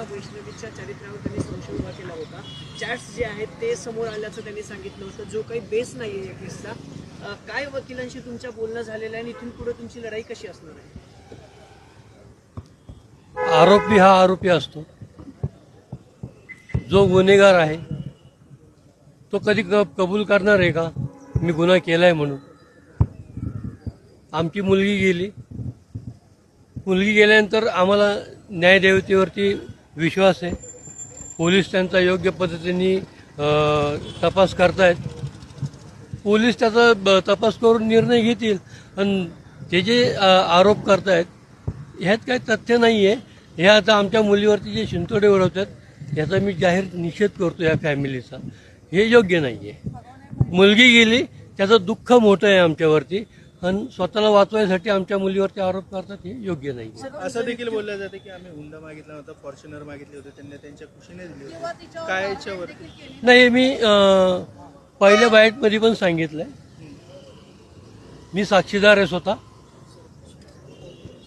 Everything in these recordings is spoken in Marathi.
वैष्णवीच्या चरित्रावर त्यांनी संशय उभा केला होता. चॅट्स जे आहेत ते समोर आल्याचं त्यांनी सांगितलं होतं. जो काही बेस नाही आहे या केसचा काय वकिलांशी तुमच्या बोलणं झालेलं आहे आणि इथून पुढे तुमची लढाई कशी असणार आहे? आरोपी हा आरोपी असतो. जो गुन्हेगार आहे तो कधी कबूल करणार आहे का? मी गुन्हा केलाय म्हणून. आमची मुलगी गेली. मुलगी गेल्यानंतर आम्हाला न्यायदेवतेवरती विश्वास आहे. पोलीस त्यांचा योग्य पद्धतीने तपास करतायत. पोलीस त्याचा ब- तपास करून निर्णय घेतील. आणि ते जे अ, आरोप करतायत ह्यात काही तथ्य नाही आहे हे आता आमच्या मुलीवरती जे शिंतोडे उडवतात याचा मी जाहीर निषेध करतो या फॅमिलीचा. हे योग्य नाही आहे मुलगी गेली त्याचं दुःख मोठं आहे आमच्यावरती. आणि स्वतःला वाचवायसाठी आमच्या मुलीवरती आरोप करतात हे योग्य नाही. असं देखील बोललं जातं की आम्ही हुंडा मागितला होता फॉर्च्युनर मागितले होते त्यांनी त्यांच्या खुशीने दिली होती. काय याच्यावर? नाही मी पहिल्या बाईटमध्ये पण सांगितलंय. मी साक्षीदार आहे स्वतः.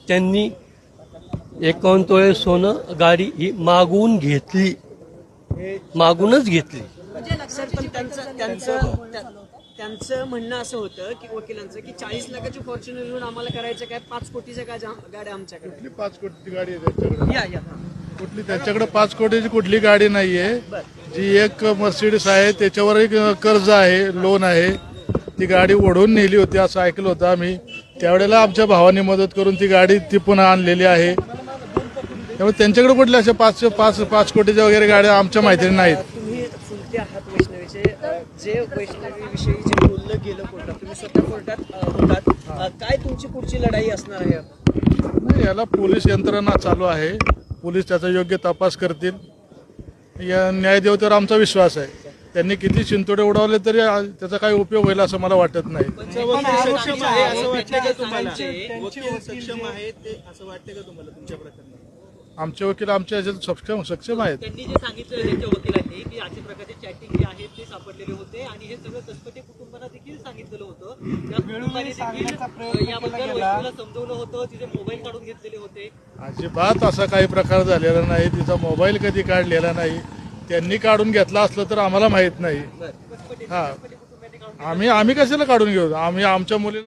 त्यांनी एकावन्न तोळे सोनं गाडी ही मागवून घेतली. मागूनच घेतली. सर पण त्यांचं त्यांचं त्या- त्यांचं म्हणणं असं होतं की वकिलांचं की चाळीस लाखाची फॉर्च्युनर घेऊन आम्हाला करायचं काय? पाच कोटीच्या काय जा- गाड्या आमच्याकडे कुठली पाच कोटीची गाडी आहे त्याच्याकडे? या या. कुठली त्याच्याकडे पाच कोटीची कुठली गाडी नाहीये. जी एक मर्सिडीस आहे त्याच्यावर एक कर्ज आहे लोन आहे. ती गाडी ओढून नेली होती असं ऐकलं होतं आम्ही. त्यावेळेला आमच्या भावाने मदत करून ती गाडी ती पुन्हा आणलेली आहे. त्यामुळे त्यांच्याकडे कुठल्या अशा पाच पाच पाच कोटीच्या वगैरे गाड्या आमच्या माहितीने नाहीत तुम्ही चुलते आहात वैष्णवीचे अ, जे वैष्णवीविषयी जे बोललं गेलं कोर्टात तुम्ही स्वतः कोर्टात होतात. काय तुमची पुढची लढाई असणार आहे? नाही, याला पोलीस यंत्रणा चालू आहे. पोलीस त्याचा योग्य तपास करतील. या न्यायदेवतेवर आमचा विश्वास आहे. त्यांनी किती चिंतोडे उडवले तरी त्याचा काही उपयोग होईल असं मला वाटत नाही. वकील सक्षम आहे असं वाटतं का तुम्हाला? आमचे वकील आमच्या याच्यात सक्षम सक्षम आहेत. त्यांनी जे सांगितलं त्यांच्या वकिलांनी की अशा प्रकारचे चॅटिंग जे आहेत ते सापडलेले होते आणि हे सगळं कुटुंबाला देखील सांगितलेलं होतं. त्या कुटुंबाने देखील याबद्दल समजवलं होतं तिचे मोबाईल काढून घेतलेले होते. अजिबात असा काही प्रकार झालेला नाही. तिचा मोबाईल कधी काढलेला नाही. त्यांनी काढून घेतला असलं तर आम्हाला माहीत नाही. हा. आम्ही आम्ही कशाला काढून घेऊ? आम्ही आमच्या मुली